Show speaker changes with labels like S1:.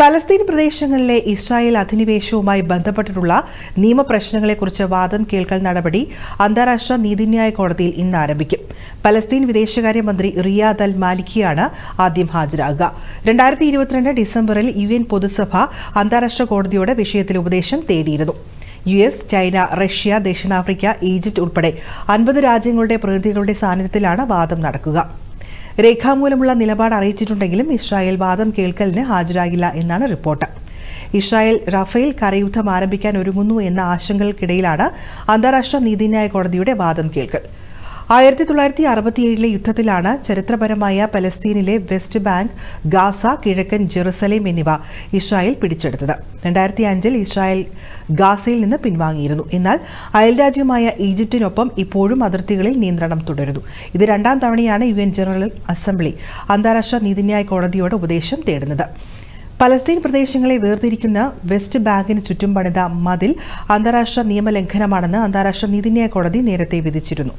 S1: Palestine പ്രദേശങ്ങളിലെ Israel അധിനിവേശവുമായി ബന്ധപ്പെട്ടിട്ടുള്ള നിയമപ്രശ്നങ്ങളെക്കുറിച്ച് വാദം കേൾക്കൽ നടപടി അന്താരാഷ്ട്ര നീതിന്യായ കോടതിയിൽ ഇന്ന് ആരംഭിക്കും. പലസ്തീൻ വിദേശകാര്യമന്ത്രി റിയാദ് അൽ മാലിക്കിയാണ് ആദ്യം ഹാജരാകുക. രണ്ടായിരത്തി ഇരുപത്തിരണ്ട് ഡിസംബറിൽ യു എൻ പൊതുസഭ അന്താരാഷ്ട്ര കോടതിയോട് വിഷയത്തിൽ ഉപദേശം തേടിയിരുന്നു. യു എസ് ചൈന റഷ്യ ദക്ഷിണാഫ്രിക്ക ഈജിപ്ത് ഉൾപ്പെടെ അൻപത് രാജ്യങ്ങളുടെ പ്രതിനിധികളുടെ സാന്നിധ്യത്തിലാണ് വാദം നടക്കുക. രേഖാമൂലമുള്ള നിലപാട് അറിയിച്ചിട്ടുണ്ടെങ്കിലും ഇസ്രായേൽ വാദം കേൾക്കലിന് ഹാജരാകില്ല എന്നാണ് റിപ്പോർട്ട്. ഇസ്രായേൽ റഫേൽ കരയുദ്ധം ആരംഭിക്കാൻ ഒരുങ്ങുന്നു എന്ന ആശങ്കകൾക്കിടയിലാണ് അന്താരാഷ്ട്ര നീതിന്യായ കോടതിയുടെ വാദം കേൾക്കൽ. ആയിരത്തി തൊള്ളായിരത്തി അറുപത്തിയേഴിലെ യുദ്ധത്തിലാണ് ചരിത്രപരമായ പലസ്തീനിലെ വെസ്റ്റ് ബാങ്ക് ഗാസ കിഴക്കൻ ജെറുസലേം എന്നിവ ഇസ്രായേൽ പിടിച്ചെടുത്തത്. രണ്ടായിരത്തി അഞ്ചിൽ ഇസ്രായേൽ ഗാസയിൽ നിന്ന് പിൻവാങ്ങിയിരുന്നു. എന്നാൽ അയൽരാജ്യമായ ഈജിപ്തിനൊപ്പം ഇപ്പോഴും അതിർത്തികളിൽ നിയന്ത്രണം തുടരുന്നു. ഇത് രണ്ടാം തവണയാണ് യു ജനറൽ അസംബ്ലി അന്താരാഷ്ട്ര നീതിന്യായ കോടതിയോട് ഉപദേശം തേടുന്നത്. പലസ്തീൻ പ്രദേശങ്ങളെ വേർതിരിക്കുന്ന വെസ്റ്റ് ബാങ്കിന് ചുറ്റും പണിത മതിൽ അന്താരാഷ്ട്ര നിയമലംഘനമാണെന്ന് അന്താരാഷ്ട്ര നീതിന്യായ കോടതി നേരത്തെ വിധിച്ചിരുന്നു.